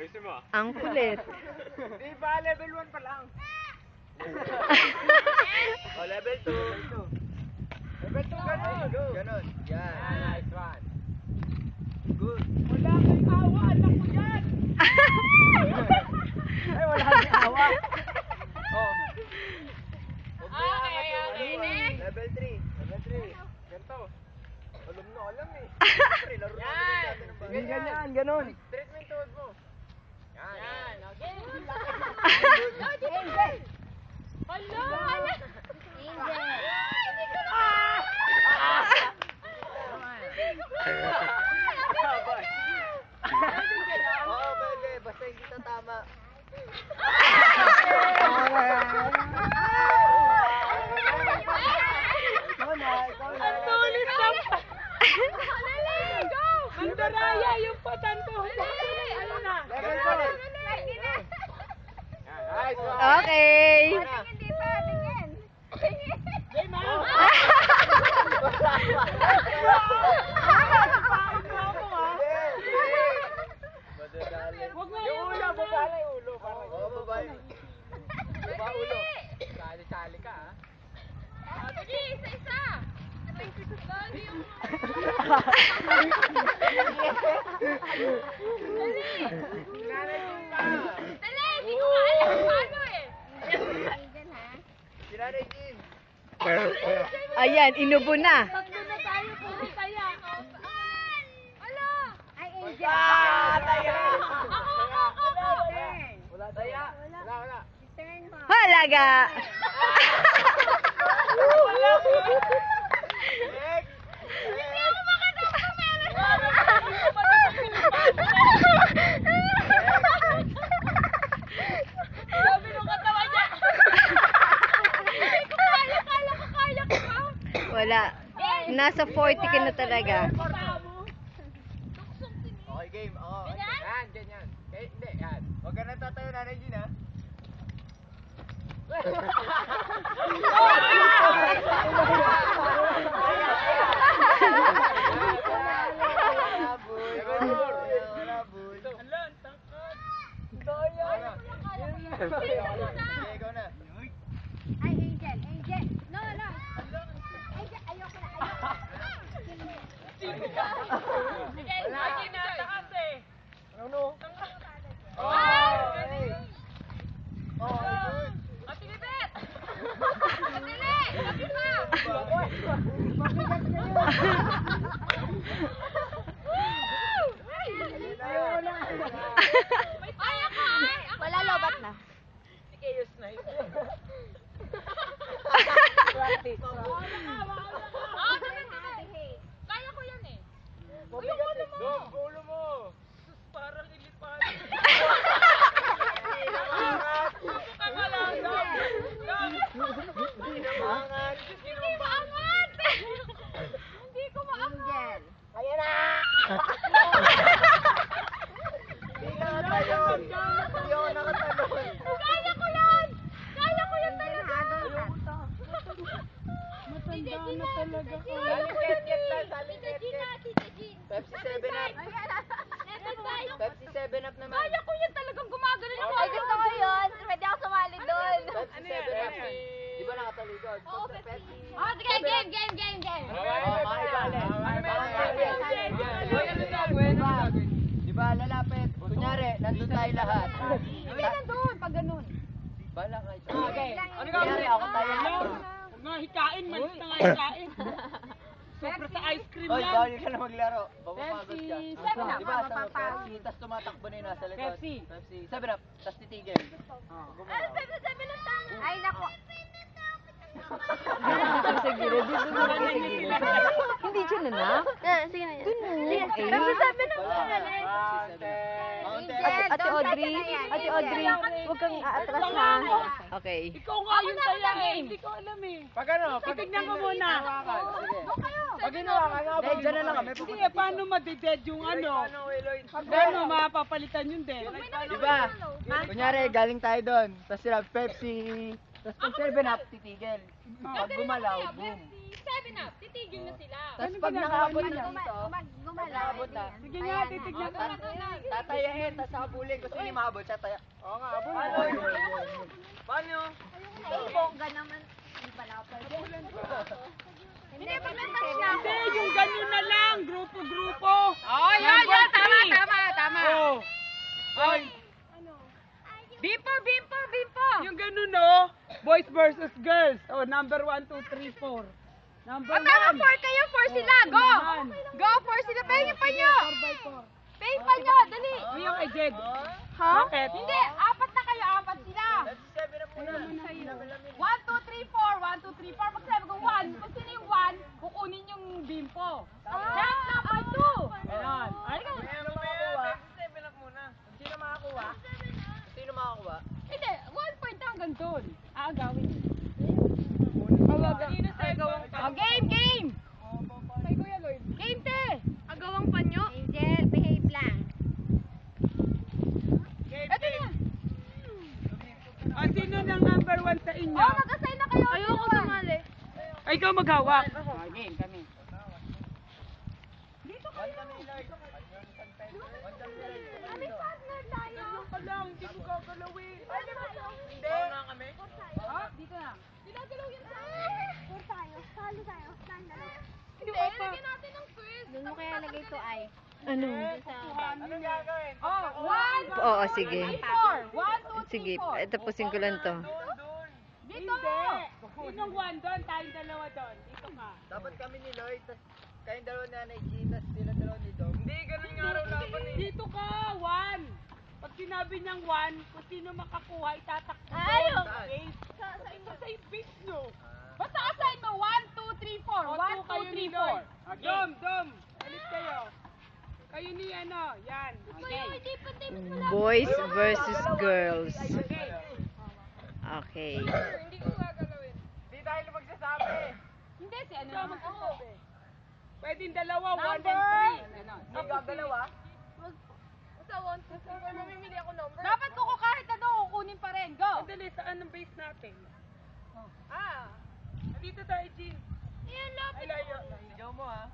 Ayusin mo. Ang kulit. Di ba, level 1 pa lang. oh, level 2. Level 2, ganun. Ganun. Yan. Nice one. Good. Wala kang awa, anak ko yan. Ay, wala kang awa. Oh. Okay, okay, next. Level 3. Level 3. Ganito. Alam na, alam eh. Siyempre, laro na Yan. natin ng bagay. Ganyan, ganun. Treatment tuhod mo. Yan. Yan, okay. Angel. Hello! Angel! Hindi ko na. Basta hindi ka tama. Ikaw na, ikaw na. Ang tulis na pa. Dali, go! Mandaraya yung patanto. Dali, ano na? Level four. Nice one. Okay. Hindi pa, tingin. Game ha? Huwag mo Yung yung ulo, baba na yung ulo. Oo, baba yung Baba ulo. Sali-sali ka, ha? Sige, isa-isa. Lagi yung... Dali, hindi ko maalam paano eh. Ayan, inubo na. Tatlo na tayo, puro taya. Ala! Ay, Ah, taya! Ako, ako, ako, ako. Wala taya. Wala, wala. Halaga. Next! Hindi ako makatapos meron. Sabi nung katawan niya. Hindi ko kaya, kala ko kaya ko pa. Wala. Nasa 40 ka na talaga. Okay, game. Oo. Ganyan? Yan, ganyan. Eh, hindi, yan. Huwag ka nang tatayo, Nanay Jean, ha? Ikaw na. Ay, Angel, Angel. No, no. Angel, ayoko na, ayoko. Sige, lagi na taas eh. Ano? Oh! Oh, good. Ate Bibet! Dali! Lagi pa! May kaya ka ay! Ako Wala lobat na. Sige, use na yun. Ah, dali, dali. Kaya ko yan eh. Uy, yung ulo mo. Dog, ulo mo. Parang ilipan. Suka ka lang, dog. Dog. Mangan. Hindi maangat. Hindi ko maangat. Kaya na! Hindi nakatalon. Hindi ako nakatalon. Kaya ko yan. Kaya ko yan talaga. Matanda na talaga ko. Saling-ket-ket lang, Tita saling-ket-ket. Gina, Tita Gin. Pepsi 7 up. Level tayo. Pepsi 7 up naman. Kaya ko yan talagang gumagano ako. Ay, gusto ko yun. Pwede ako sumali doon. Pepsi 7 up. Di ba nakatalikod? Oo, Pepsi. Oh, sige, game, game, game, game. Oh, makibali. Di ba, lalapit. Kunyari, tayo lahat. Hindi nandun, pag ganun. Bala ka ito. Okay. Ano Kunyari, ako tayo. Huwag nga hikain, malis na nga hikain. Sobra sa ice cream Hoy, yan. bawal ka na maglaro. Papapagod ka. Pepsi, seven up. Di ba, sa Pepsi, tas tumatakbo na yung nasa likod. Pepsi. Pepsi. 7 up, tas titigil. Ano, sabi sabi lang tama. Ay, sa gilid. Dito sa gilid. Hindi dyan na na. Ah, sige na yan. Sige. Sabi na po na Ate, Ate Audrey, Ate Audrey, huwag kang aatras ha. Okay. Ikaw nga yung taya eh. Hindi ko alam eh. Pag ano, pag Tignan ko muna. Sige. Pag ginawa ka, nga, dyan na lang kami. Hindi eh, paano madeded yung ano? Ano? Paano mapapalitan yun din? Di ba? Kunyari, galing tayo doon. Tapos sila, Pepsi. Tapos pag 7 up, titigil. Pag gumalaw, boom. Seven up, titigil na sila. Tapos pag nakabot na dito, Maabot na. Sige nga, titignan ko. Tatayahin, tapos habulin. Gusto niyo mahabol, tataya. Oo nga, habulin. Paano? Bongga naman. Hindi pala ako. Hindi, pag na-touch na ako. Hindi, yung ganun na lang. Grupo-grupo. Oh, Number yan. Tama, tama, tama. Oh. Ay, Bimpo, bimpo, bimpo. yung ganun no. Boys versus girls. Oh, number one, two, three, four. Number Matama 4 kayo, 4 sila. Go! Go, 4 sila. Pahingin pa nyo! Pahingin oh, pa nyo, dali! Ano yung kay Ha? Bakit? Hindi, apat na kayo, apat sila. That's 7 na muna. 1, 2, 3, 4. 1, 2, 3, 4. Magsabi ko 1. Kung yung 1, kukunin yung bimpo. Ah. That's number 2. Ay, ikaw maghawak. Ah, game kami. Kami partner tayo. Ka lang, hindi ko gagalawin. Pwede ba to? Hindi. na kami? Oh, dito na. Ginagalaw yan sa Four tayo. Salo tayo. Saan na lang? Hindi, lagyan natin ng quiz. Doon mo kaya lagay to ay. Ano? Anong gagawin? Oh, one, sige. three, four. One, two, three, Sige, four. tapusin ko lang to. Doon, doon. Dito. Sinong one doon? Tayong dalawa doon. Dito ka. Dapat kami ni Lloyd, tas kayong dalawa ni Nanay G, tas sila dalawa ni Dom. Hindi, ganun nga raw laban eh. Dito ka, one. Pag sinabi niyang one, kung sino makakuha, itatakbo. Ayaw. Sa base. Sa, sa, sa, sa base nyo. Basta assign mo. One, two, three, four. O, One, two two, kayo ni three, four. Lloyd. Ah, Dom, Dom. Alis kayo. Kayo ni ano, yan. Okay. Boys versus girls. Okay. Okay. Hindi tayo magsasabi. Hindi, si ano naman. Pwedeng dalawa, one and Number. three. Hindi gagalawa. Dapat ko kahit ano, kukunin pa rin. Go. Sandali, saan ang base natin? Ah. Dito tayo, Jean. Yan, Ay, layo. Sigaw mo ha.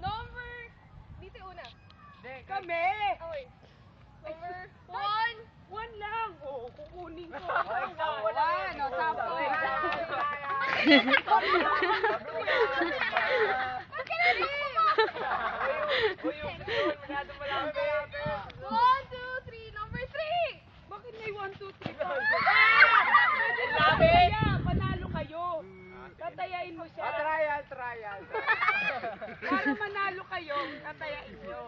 Number. Dito una. Hindi, Kami! Okay. Number one. One lang. Oo, kukunin ko. One, yan. o, sampo. One, two, three. Number three. Bakit may one, two, three! Kaya, panalo kayo. Tatayain mo siya. Ah, trial, trial. Para manalo kayo, tatayain nyo.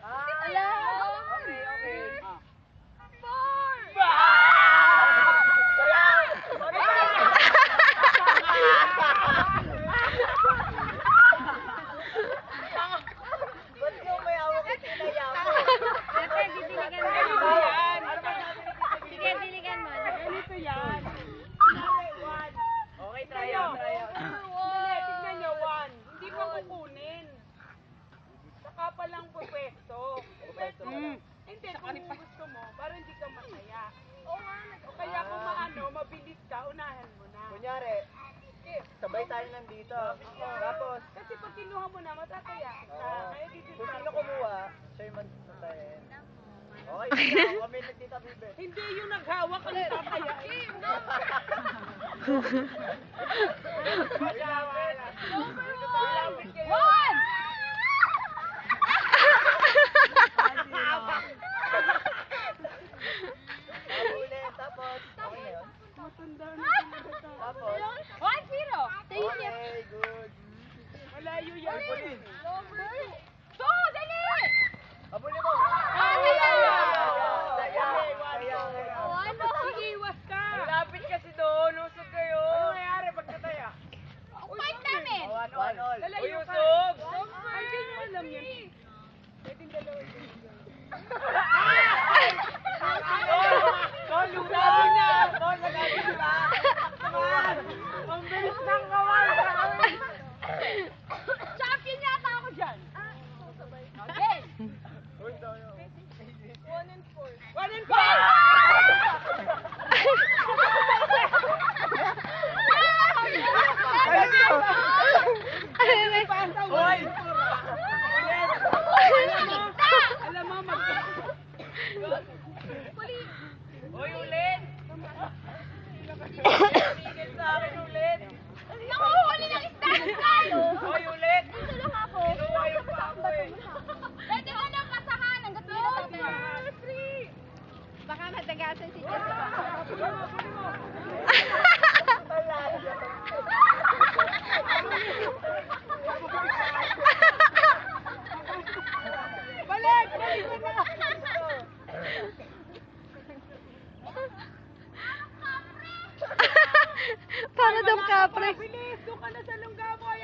Ah. Okay, okay. Four yung may hawak yung tinaya mo? Ate, didiligan mo. Ganito yan. Ano ba sabi ni Sige, diligan mo. Ganito yan. Okay, trial, trial. Dali, tignan nyo, one. Hindi pa kukunin. Saka pa lang pupwesto. Pupwesto pa Mm. lang. Hindi, kung gusto mo, para hindi ka masaya. O kaya kung maano, mabilis ka, unahan mo na. Kunyari, sabay tayo nandito. Tapos, Kasi pag kinuha mo na, matataya ka. Oo. Kaya dito kung tayo. sino kumuha, siya yung magtatayin. Okay, sige, kami nagtita bibe. Hindi yung naghawak ang tatayain. One. Habulin, tapos, okay na yun? Matanda na talaga to. Tapos, One, zero. okay, good. Malayo yan. Habulin. Two, dali. Habulin mo! Ah, kaya. Sayang, sayang. Ano? Iiwas ka. Malapit kasi doon, usog kayo. Ano nangyari pag nataya? Fight namin. One all. One all. Lalayo Uy, ka. usog! Ay, di nyo alam yan. Pwedeng dalawa yun. Tol, lumabi na! Tol, magabi na! Kawan! Ang bilis ng kawan! Champion yata ako dyan. Okay. One and four. Sana doon ka, pre. Bilis, doon ka na sa lungga lunggaboy.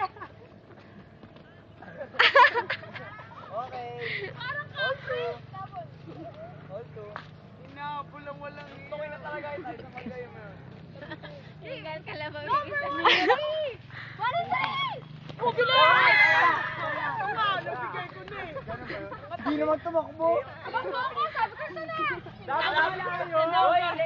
okay. Parang ka, pre. Also, hinabol ang walang hiyang. Okay na talaga yung tayo sa pagkayo mo. Tingnan ka lang mag-iisa. Number one! What is it? Oh, bilis! Tumalo, bigay ko na eh. Di naman tumakbo. Tumakbo ako, sabi ko na. Dapat wala yun.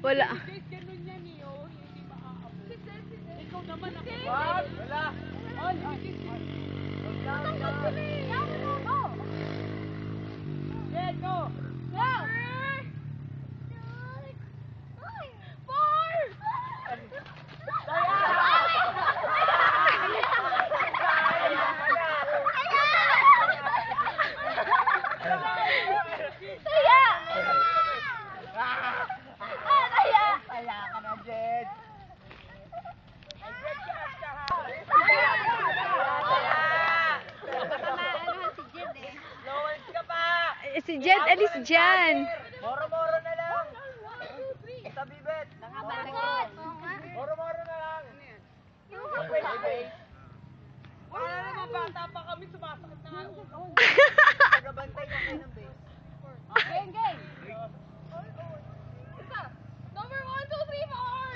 Wala. Ganun yan eh, oh. Hindi maaabot. Ikaw naman ako. Wag. Wala. Ay, ay, ay. Yeah, go. Go. Four. Saya! Kaya ka na, Jed. Lowers ka pa. Eh, Si Jed, alis dyan. Moro-moro na lang. Sa bibet. Moro-moro na lang. Pwede, babe. Wala naman bata pa kami, sumasakit na nga. Tagabantay na kayo ng base. Game, game. Isa. Number one, two, three, four.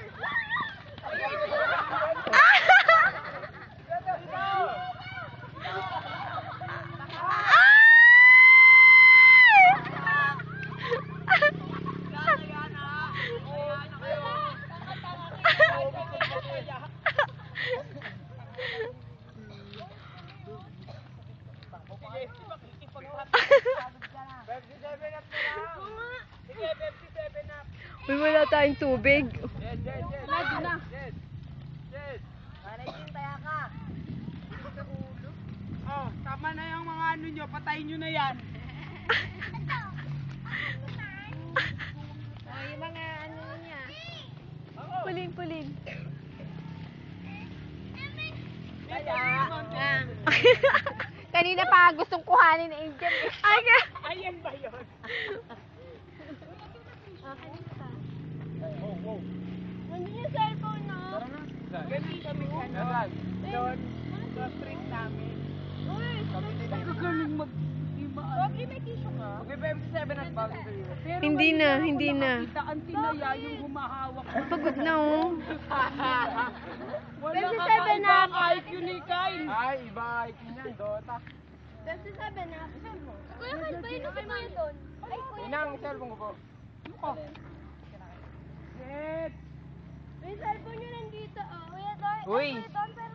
Pepsi 7 up na lang. Sige, Pepsi 7 up. Uy, wala tayong tubig. Jed, Jed, Jed. Lagi na. Jed. Jed. Oh, tama na yung mga ano nyo, patayin nyo na yan. Oh, yung mga ano niya. Pulin, pulin. Ah. Kanina pa gustong kuhanin ni Angel. Ayan ba yun? Nandun yung cellphone, no? Ganun kami ano. Doon, sa street namin. Kami din na. Gagaling mag... Rocky, may tissue ka? Okay, Pepsi 7 up bago sa iyo. Pero Hindi na, hindi na. nakakita ang tinaya yung humahawak. Pagod na, oh. Wala ka seven iba up. ang IQ ni Kyle. Ay, iba IQ niyan, Dota. Pepsi 7 na. Kuya painumin mo yun doon. Ay, kuya. Inang, cellphone ko po. Shit! May cellphone nyo nandito, oh. Uy. Kuya Don, pero